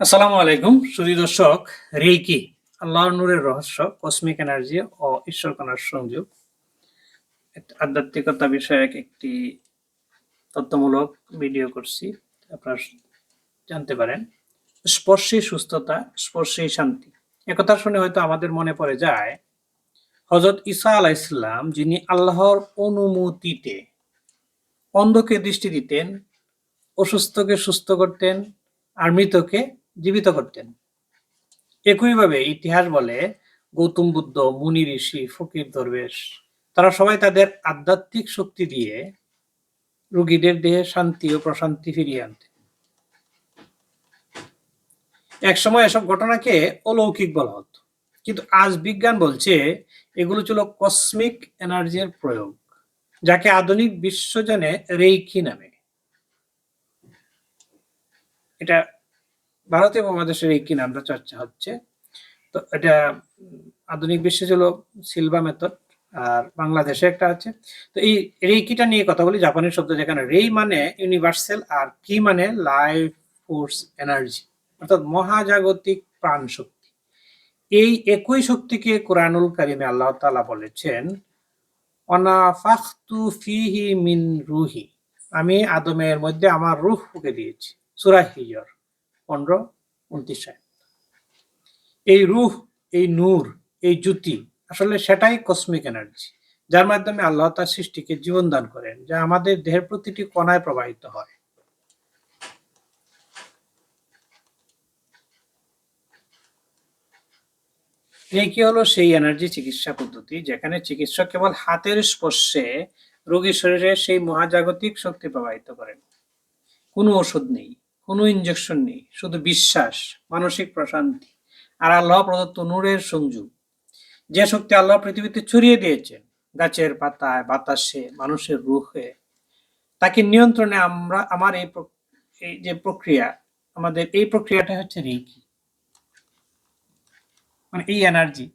আসসালামু আলাইকুম, সুধী দর্শক, রেইকি, আল্লাহর নূরের রহস্য কসমিক এনার্জি ও ঈশ্বর কণার সংযোগ আধ্যাত্মিকতা বিষয়ক একটি তথ্যমূলক ভিডিও করছি, আপনারা জানতে পারেন। স্পর্শী সুস্থতা, স্পর্শী শান্তি। একথা শুনে হয়তো আমাদের মনে পড়ে যায় হজরত ঈসা আলাহ ইসলাম যিনি আল্লাহর অনুমতিতে অন্ধকে দৃষ্টি দিতেন, অসুস্থকে সুস্থ করতেন, আর মৃতকে জীবিত করতেন। একইভাবে ইতিহাস বলে, গৌতম বুদ্ধ, মুনি ঋষি, ফকির দরবেশ, তারা সবাই তাদের আধ্যাত্মিক শক্তি দিয়ে রোগীদের দেহে শান্তি ও প্রশান্তি ফিরিয়ে আনতেন। একসময় এসব ঘটনাকে অলৌকিক বলা হতো। কিন্তু আজ বিজ্ঞান বলছে, এগুলো ছিল কসমিক এনার্জির প্রয়োগ, যাকে আধুনিক বিশ্বজনে রেইকি নামে। এটা ভারতীয় উপমহাদেশের এই কি নামটা চর্চা হচ্ছে। তো এটা আধুনিক বিশ্বে ছিল সিলভা মেথড আর বাংলাদেশে একটা আছে। তো এই রেইকিটা নিয়ে কথা বলি জাপানি শব্দ যেখানে রেই মানে ইউনিভার্সাল আর কি মানে লাইফ ফোর্স এনার্জি অর্থাৎ মহাজাগতিক প্রাণ শক্তি এই একই শক্তিকে কোরআনুল কারিমে আল্লাহ তাআলা বলেছেন, অনাফাখতু ফিহি মিন রুহি আমি আদমের মধ্যে আমার রূহ ফুকে দিয়েছি। সূরা হিজর। পনেরো, উনত্রিশ। এই রুহ, এই নূর, এই জ্যোতি, আসলে সেটাই কসমিক এনার্জি যার মাধ্যমে আল্লাহ তার সৃষ্টিকে জীবন দান করেন, যা আমাদের দেহের প্রতিটি কণায় প্রবাহিত হয়। রেকি হলো? সেই এনার্জি চিকিৎসা পদ্ধতি, যেখানে চিকিৎসক কেবল হাতের স্পর্শে রোগীর শরীরে সেই মহাজাগতিক শক্তি প্রবাহিত করেন। কোনো ওষুধ নেই। কোনো ইনজেকশন নেই, শুধু বিশ্বাস, মানসিক প্রশান্তি আর আল্লাহ প্রদত্ত নূরের সংযোগ। যে শক্তি আল্লাহ পৃথিবীতে ছড়িয়ে দিয়েছেন গাছের পাতায়, বাতাসে, মানুষের রুখে তাকে নিয়ন্ত্রণে আমরা, আমার এই যে প্রক্রিয়া, আমাদের এই প্রক্রিয়াটা হচ্ছে রেকি মানে এই এনার্জি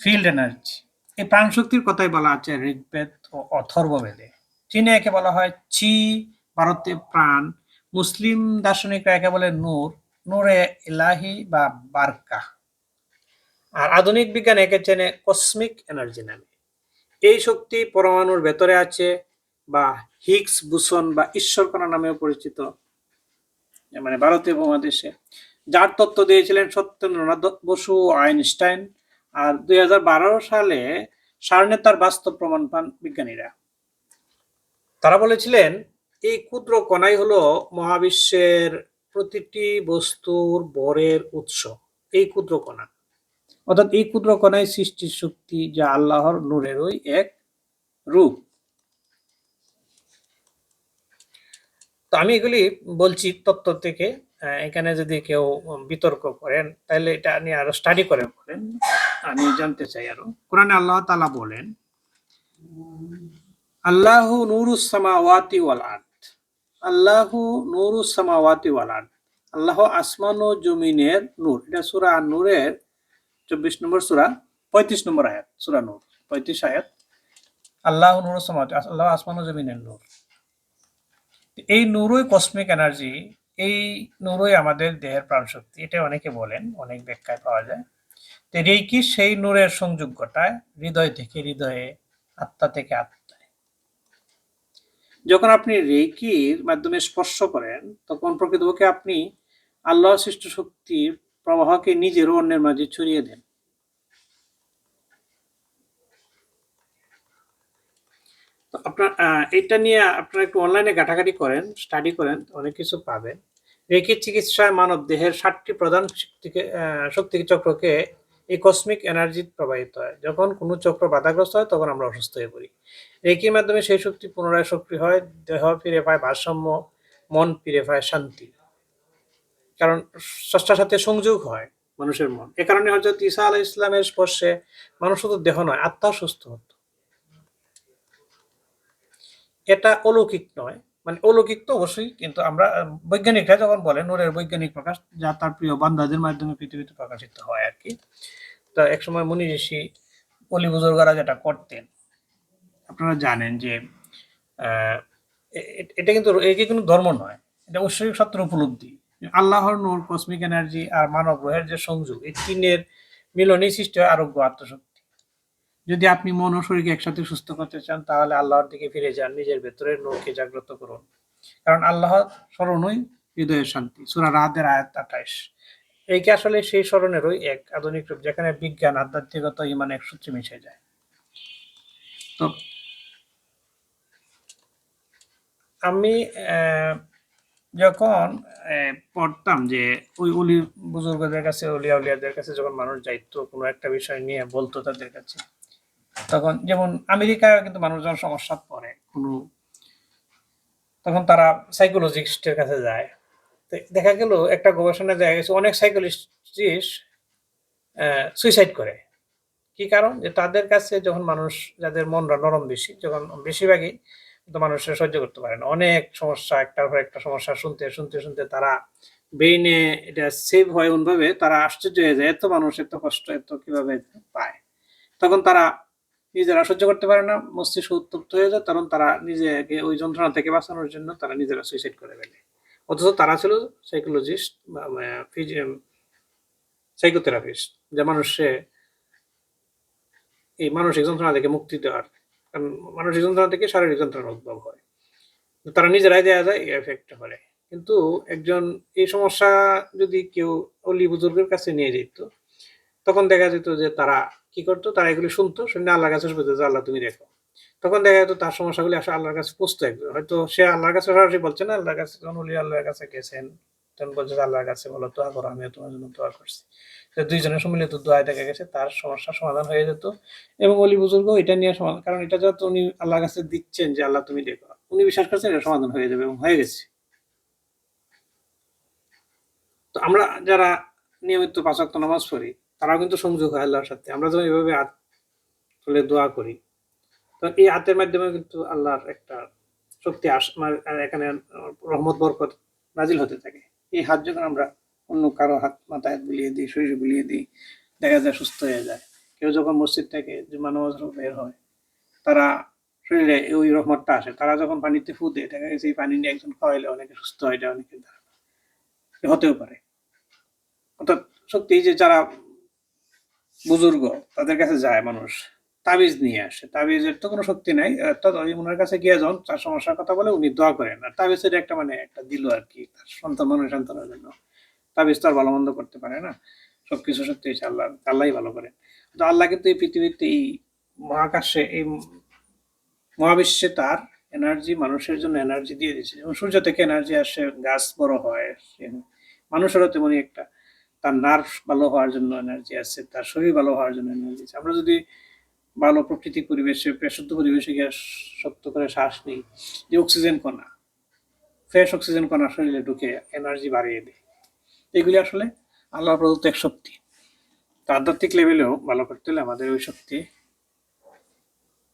ফিল্ড এনার্জি এই প্রাণ শক্তির কথাই বলা আছে ঋগ্বেদ ও অথর্ববেদে চীনে একে বলা হয় চি, ভারতে প্রাণ। মুসলিম দার্শনিকরা একে বলে? নূর। নূরে ইলাহি বা বারকা। আর আধুনিক বিজ্ঞান একে চেনে কসমিক এনার্জি নামে। এই শক্তি পরমাণুর ভেতরে আছে বা হিগস বুসন বা ঈশ্বর ঈশ্বরকণা নামেও পরিচিত মানে ভারতীয় উপমহাদেশে। যার তত্ত্ব দিয়েছিলেন সত্যেন্দ্রনাথ বসু আইনস্টাইন আর দুই হাজার বারো সালে সারনে তার বাস্তব প্রমাণ পান বিজ্ঞানীরা। তারা বলেছিলেন এই ক্ষুদ্র কণাই হলো মহাবিশ্বের প্রতিটি বস্তুর বরের উৎস, এই ক্ষুদ্র কণা। অর্থাৎ এই ক্ষুদ্র কণাই সৃষ্টির শক্তি যা আল্লাহর নূরেরই এক রূপ। তো আমি এগুলি বলছি তত্ত্ব থেকে এখানে যদি কেউ বিতর্ক করেন, তাহলে এটা নিয়ে আরও স্টাডি করে বলেন। আমি জানতে চাই আরও। কোরআনে আল্লাহ তাআলা বলেন, আল্লাহ নূরুস সামাওয়াতি ওয়াল আরদ। আল্লাহু নূরুস সামাওয়াতি ওয়াল আরদ। আল্লাহ আসমান ও জমিনের নূর। এটা সূরা নূরের চব্বিশ নম্বর সূরা, পঁয়ত্রিশ নম্বর আয়াত, সূরা নূর, পঁয়ত্রিশ আয়াত। আল্লাহ নূরুস সামাওয়াতি, আল্লাহ আসমান ও জমিনের নূর। এই নূরই কসমিক এনার্জি এই নূরই আমাদের দেহের প্রাণশক্তি। এটা অনেকে বলেন, অনেক ব্যাখ্যায় পাওয়া যায়। তো রেইকি সেই নূরের সংযোগ ঘটায়, হৃদয় থেকে হৃদয়ে, আত্মা থেকে আত্মায় যখন আপনি রেকির মাধ্যমে স্পর্শ করেন, তখন প্রকৃতপক্ষে আপনি আল্লাহ সৃষ্ট শক্তির প্রবাহকে নিজের অন্যের মাঝে ছড়িয়ে দেন। তো আপনার এটা নিয়ে আপনারা একটু অনলাইনে ঘাটাঘাটি করেন স্টাডি করেন, অনেক কিছু পাবেন। রেকির চিকিৎসায় মানব দেহের ষাটটি প্রধান শক্তিকে শক্তি চক্রকে এই কসমিক এনার্জি প্রবাহিত হয়। যখন কোনো চক্র বাধাগ্রস্ত হয়, তখন আমরা অসুস্থ হয়ে পড়ি। রেকির মাধ্যমে সেই শক্তি পুনরায় সক্রিয় হয়, দেহ ফিরে পায়, ভারসাম্য, মন ফিরে পায়, শান্তি। কারণ স্রষ্টার সাথে সংযোগ হয় মানুষের মন। এ কারণে হজরত ঈসা আলাহ ইসলামের স্পর্শে মানুষ শুধু দেহ নয় আত্মা সুস্থ হতো। এটা অলৌকিক নয়। মানে অলৌকিক তো অবশ্যই, কিন্তু আমরা বৈজ্ঞানিকরা যখন বলে নূরের বৈজ্ঞানিক প্রকাশ, যা তার প্রিয় বান্দাদের মাধ্যমে পৃথিবীতে প্রকাশিত হয় আর কি। তো একসময় মুনি ঋষি অলি বুজুর্গরা যেটা করতেন, আপনারা জানেন যে এটা কিন্তু এটি কোনো ধর্ম নয়, এটা ঐশ্বরিক সত্যের উপলব্ধি। আল্লাহর নূর কসমিক এনার্জি আর মানব গ্রহের যে সংযোগ, এই তিনের মিলনই সৃষ্টি হয় আরোগ্য, আত্মশক্তি। যদি আপনি মন ও শরীরকে একসাথে সুস্থ করতে চান, তাহলে আল্লাহর দিকে ফিরে যান, নিজের ভেতরের নূরকে জাগ্রত করুন। কারণ আল্লাহ স্মরণই হৃদয়ের শান্তি। সুরা রাহাদের আয়াত আঠাইশ। এইকে আসলে সেই স্মরণেরই এক আধুনিক রূপ, যেখানে বিজ্ঞান, আধ্যাত্মিকতা, ইমান এক সূত্রে মিশে যায়। তো আমি যখন পড়তাম যে ওই অলি বুজুর্গদের কাছে অলিয়া উলিয়াদের কাছে যখন মানুষ যাইতো, কোনো একটা বিষয় নিয়ে বলতো তাদের কাছে তখন যেমন আমেরিকায় কিন্তু মানুষজন সমস্যা পড়ে কোনো, তখন তারা সাইকোলজিস্টের কাছে যায়। দেখা গেল, একটা গবেষণায় দেখা গেছে, অনেক সাইকোলজিস্ট সুইসাইড করে। কি কারণ? যে তাদের কাছে যখন মানুষ, যাদের মনরা নরম বেশি, যখন বেশিরভাগই তো মানুষের সহ্য করতে পারে না। অনেক সমস্যা, একটার পর একটা সমস্যা শুনতে শুনতে শুনতে তারা ব্রেইনে এটা সেভ হয় এমনভাবে তারা আশ্চর্য হয়ে যায়, এত মানুষ এত কষ্ট এত কীভাবে পায়? তখন তারা নিজেরা সহ্য করতে পারে না, মস্তিষ্ক উত্তপ্ত হয়ে যায়, কারণ তারা নিজেকে ওই যন্ত্রণা থেকে বাঁচানোর জন্য তারা নিজেরা সুইসাইড করে ফেলে। অথচ তারা ছিল সাইকোলজিস্ট বা সাইকোথেরাপিস্ট যে মানুষে এই মানসিক যন্ত্রণা থেকে মুক্তি দেওয়ার, কারণ মানসিক যন্ত্রণা থেকে শারীরিক যন্ত্রণার উদ্ভব হয়। তারা নিজেরাই দেওয়া যায়, এই এফেক্ট করে। কিন্তু একজন এই সমস্যা যদি কেউ অলি বুজুর্গের কাছে নিয়ে যেত, তখন দেখা যেত যে তারা কি করতো? তারা এগুলি শুনতো, শুনে আল্লাহর কাছে বলতো যে আল্লাহ, তুমি দেখো। তখন দেখা যেত তার সমস্যাগুলি আসলে আল্লাহর কাছে পুষতো একজন। হয়তো সে আল্লাহর কাছে সরাসরি বলছে না, আল্লাহর কাছে যখন অলি আল্লাহর কাছে গেছেন? তখন বলছে আল্লাহর কাছে বলো, দোয়া করো, আমিও তোমার জন্য দোয়া করছি। তো দুইজনের সম্মিলিত দোয়ায় দেখা গেছে তার সমস্যার সমাধান হয়ে যেত এবং অলি বুজুর্গ এটা নিয়ে সমাধান, কারণ এটা যত উনি আল্লাহর কাছে দিচ্ছেন যে, আল্লাহ, তুমি দেখো। উনি বিশ্বাস করছেন এটা সমাধান হয়ে যাবে এবং হয়ে গেছে। তো আমরা যারা নিয়মিত পাঁচক্ত নামাজ পড়ি তারাও কিন্তু সংযোগ হয় আল্লাহর সাথে। আমরা যখন এভাবে হাত তুলে দোয়া করি, তো এই হাতের মাধ্যমে কিন্তু আল্লাহর একটা শক্তি আস এখানে রহমত, বরকত নাজিল হতে থাকে। এই হাত যখন আমরা অন্য কারও হাত মাথায় বুলিয়ে দিই, শরীরে বুলিয়ে দিই, দেখা যায় সুস্থ হয়ে যায়। কেউ যখন মসজিদ থেকে যে মানব বের হয়, তারা শরীরে ওই রহমতটা আসে। তারা যখন পানিতে ফু দেয়, দেখা গেছে এই পানি নিয়ে একজন খাওয়াইলে অনেকে সুস্থ হয়ে যায় অনেকে হতেও পারে। অর্থাৎ সত্যি যে যারা বুজুর্গ, তাদের কাছে যায় মানুষ, তাবিজ নিয়ে আসে। তাবিজের তো কোনো শক্তি নাই। ওনার কাছে গিয়ে যখন তার সমস্যার কথা বলে উনি দোয়া করেন। আর তাবিজের একটা মানে একটা দিল আর কি, তার সন্তান মানুষ সন্তানের জন্য। তাবিজ তো আর ভালো মন্দ করতে পারে না। সবকিছু সত্যি হচ্ছে আল্লাহ, আল্লাহই ভালো করেন। তো আল্লাহ কিন্তু এই পৃথিবীতে এই মহাকাশে, এই মহাবিশ্বে তার এনার্জি মানুষের জন্য এনার্জি দিয়ে দিয়েছে। যেমন সূর্য থেকে এনার্জি আসে, গাছ বড় হয় মানুষেরও তেমনি একটা তার নার্ভ ভালো হওয়ার জন্য এনার্জি আছে, তার শরীর ভালো হওয়ার জন্য এনার্জি আছে। আমরা যদি ভালো প্রকৃতিক পরিবেশে শুদ্ধ পরিবেশে গিয়ে শক্ত করে শ্বাস নিই, যে অক্সিজেন কণা ফ্রেশ অক্সিজেন কণা শরীরে ঢুকে এনার্জি বাড়িয়ে দেয়। এগুলি আসলে আল্লাহ প্রদত্ত এক শক্তি। তো আধ্যাত্মিক লেভেলেও ভালো করতে হলে আমাদের ওই শক্তি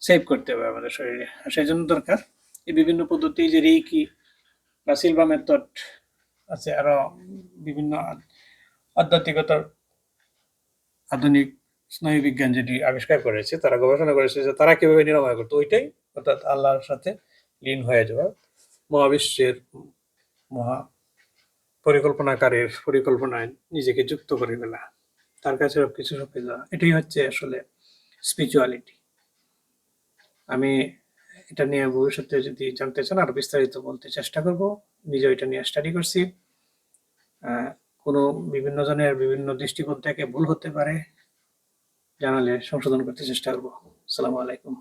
সেভ করতে হবে আমাদের শরীরে। আর সেই জন্য দরকার এই বিভিন্ন পদ্ধতি, যে রেইকি বা সিলভা মেথড আছে, আরও বিভিন্ন আধ্যাত্মিকতার আধুনিক স্নায়ু বিজ্ঞান যেটি আবিষ্কার করেছে, তারা গবেষণা করেছে যে তারা কীভাবে নিরাময় করতো, ওইটাই অর্থাৎ আল্লাহর সাথে লীন হয়ে যাওয়া। মহাবিশ্বের মহা পরিকল্পনাকারের পরিকল্পনায় নিজেকে যুক্ত করে ফেলা, তার কাছে সব কিছু সঁপে দেওয়া, এটাই হচ্ছে আসলে স্পিরিচুয়ালিটি আমি এটা নিয়ে ভবিষ্যতে যদি জানতে চান, আরও বিস্তারিত বলতে চেষ্টা করব। নিজে এটা নিয়ে স্টাডি করছি। কোনো বিভিন্ন জনের বিভিন্ন দৃষ্টিকোণ থেকে ভুল হতে পারে, জানালে সংশোধন করতে চেষ্টা করব। আসসালামু আলাইকুম।